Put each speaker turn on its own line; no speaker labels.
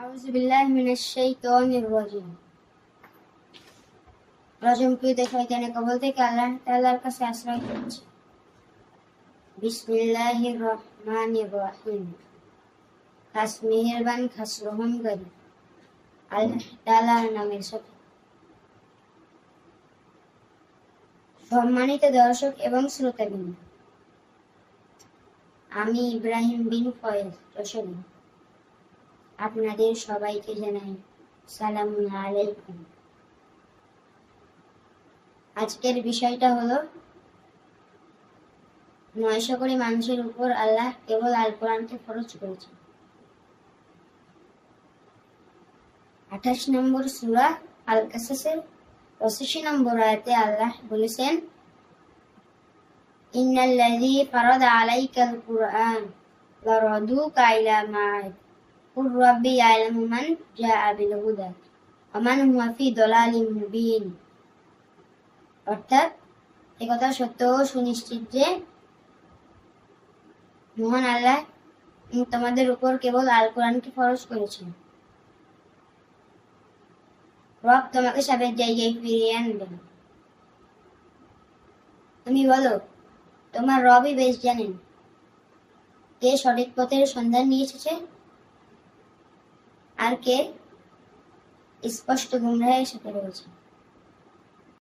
আউযু বিল্লাহি মিনাশ শাইতানির রাজিম। কবল থেকে আল্লাহ কাছে আশ্রয় খাস মেহেরবান খাস রহমকারী আল্লাহ নামের সাথে। সম্মানিত দর্শক এবং শ্রোতা আমি ইব্রাহিম বিন ফয়েজ রসদি আপনাদের সবাইকে জানাই সালাম আলাইকুম। আজকের বিষয়টা হলো নয়শো কোটি মানুষের উপর আল্লাহ কেবল আল কোরআনকে খরচ করেছে আঠাশ নম্বর সুরা আল কাসাসের পঁচাশি নম্বর আয়াতে আল্লাহ বলেছেন, ইন্নাল্লাযী ফারাদা আলাইকাল কুরআন লারাদুকা ইলা মা'আদ। ইয়ালামু মান জাআ বিল হুদা ওয়া মান হুয়া ফি দালালিম মুবিন অর্থাৎ একথা সত্য সুনিশ্চিত যে আল্লাহ তোমাদের উপর কেবল আল কোরআনকে ফরজ করেছেন। রব তোমাকে জায়গায় ফিরিয়ে তুমি বলো, তোমার রবই বেশ জানেন। কে সঠিক পথের সন্ধান নিয়ে এসেছে? আর কে? স্পষ্ট গুমরাহের সাথে রয়েছে।